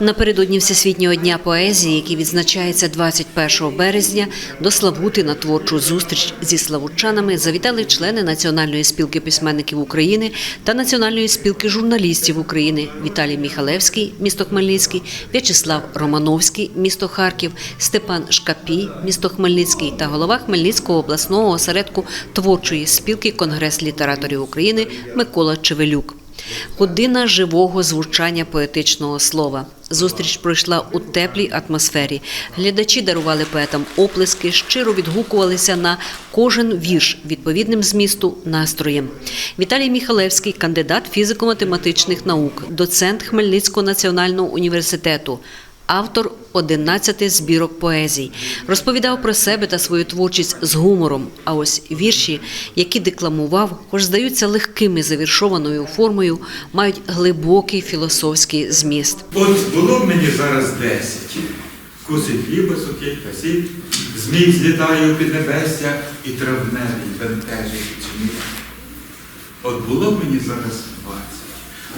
Напередодні Всесвітнього дня поезії, який відзначається 21 березня, до Славути на творчу зустріч зі славутчанами завітали члени Національної спілки письменників України та Національної спілки журналістів України Віталій Міхалевський, місто Хмельницький, В'ячеслав Романовський, місто Харків, Степан Шкапій, місто Хмельницький та голова Хмельницького обласного осередку творчої спілки Конгрес літераторів України Микола Чевелюк. Година живого звучання поетичного слова. Зустріч пройшла у теплій атмосфері. Глядачі дарували поетам оплески, щиро відгукувалися на кожен вірш відповідним змісту настроєм. Віталій Міхалевський, кандидат фізико-математичних наук, доцент Хмельницького національного університету. Автор 11 збірок поезій розповідав про себе та свою творчість з гумором. А ось вірші, які декламував, хоч здаються легкими завіршованою формою, мають глибокий філософський зміст. От було б мені зараз десять. Куси хліба сухий, касіль, змій злітає у піднебестя і травневий бентежить. От було б мені зараз двадцять.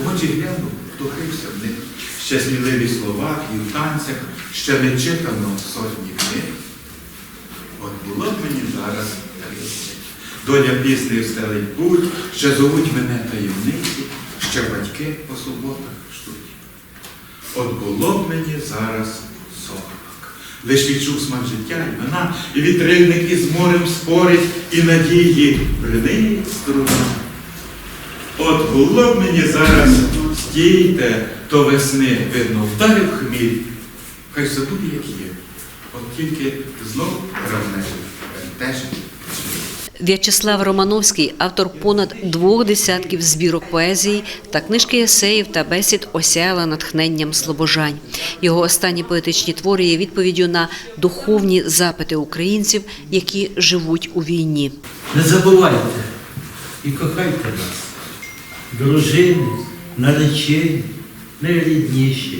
В очі глянув, втухився в них ще сміливі слова і в танцях, ще не читано сотні книг. От було б мені зараз тридцять. Доля пісни стелить путь, ще зовуть мене таємниці, ще батьки по суботах ждуть. От було б мені зараз сорок. Лиш відчув смак життя і вина, і вітрильник із морем спорить, і надії бринить струна. От було б мені зараз стійте, то весни видно вдарив хміль. Хай все буде, як є. От тільки знов равнежить, бентежить. В'ячеслав Романовський, автор понад двох десятків збірок поезії та книжки есеїв та бесід осяяла натхненням слобожань. Його останні поетичні твори є відповіддю на духовні запити українців, які живуть у війні. Не забувайте і кохайте нас, дружини, наречені, найрідніші.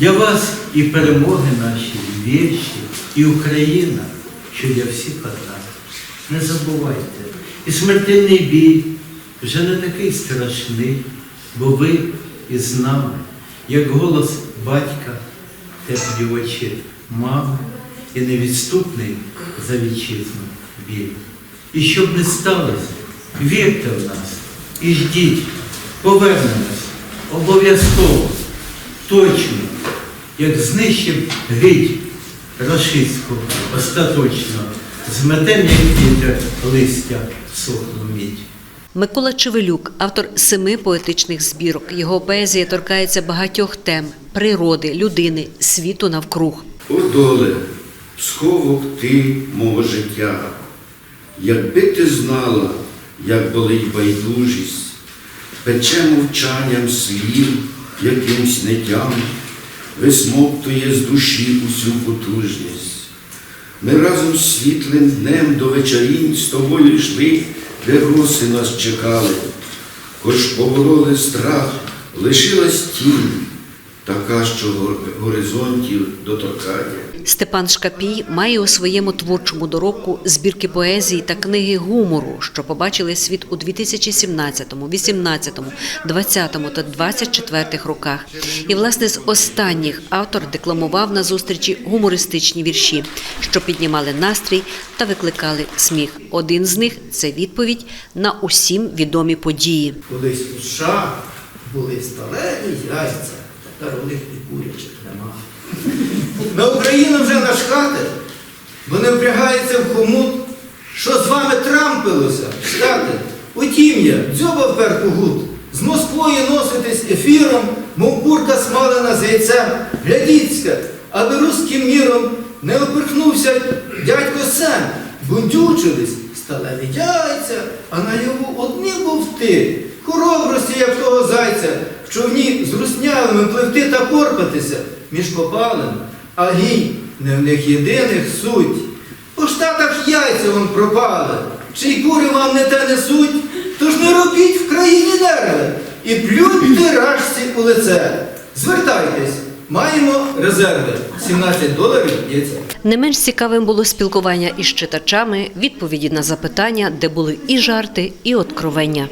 Для вас і перемоги наші, і вірші, і Україна, що для всіх одна. Не забувайте, і смертельний бій вже не такий страшний, бо ви із нами, як голос батька, теплі очі мами і невідступний за вітчизну біль. І щоб не сталося, вірте в нас і ждіть, повернемось обов'язково, точно, як знищив гить рашистську остаточно, зметем, як вітер листя сохлу мідь. Микола Чевелюк, автор семи поетичних збірок. Його поезія торкається багатьох тем природи, людини, світу навкруг. О доле, сховок ти мого життя, якби ти знала, як болить байдужість, пече мовчанням слів, якимсь нетям, висмоктує з душі усю потужність. Ми разом з світлим днем до вечорінь з тобою йшли, де роси нас чекали, хоч побороли страх, лишилась тінь, така, що горизонтів доторкає. Степан Шкапій має у своєму творчому доробку збірки поезії та книги гумору, що побачили світ у 2017, 18, 20 та 24 роках. І, власне, з останніх автор декламував на зустрічі гумористичні вірші, що піднімали настрій та викликали сміх. Один з них це відповідь на усім відомі події. Колись у США були сталеві яйця, тепер у них і курячих На Україну вже нашкати, бо не впрягається в хомут, що з вами трампилося, штати. Утім я, дзьоба впер кугут, з Москвою носитись ефіром, мов курка смалена з яйцем, глядіться, аби руським міром не опирхнувся дядько Сем, бунтючились, сталеві яйця, а наяву одні бовти, хоробрості, як того зайця, в човні з руснявими пливти та порпатися між попалим, а гінь не в них єдиних суть. По штатах яйця вон пропали, чи й кури вам не те несуть, тож не робіть в країні нерви і плюньте рашці у лице. Звертайтесь, маємо резерви. 17 доларів яйця. Не менш цікавим було спілкування із читачами, відповіді на запитання, де були і жарти, і откровення.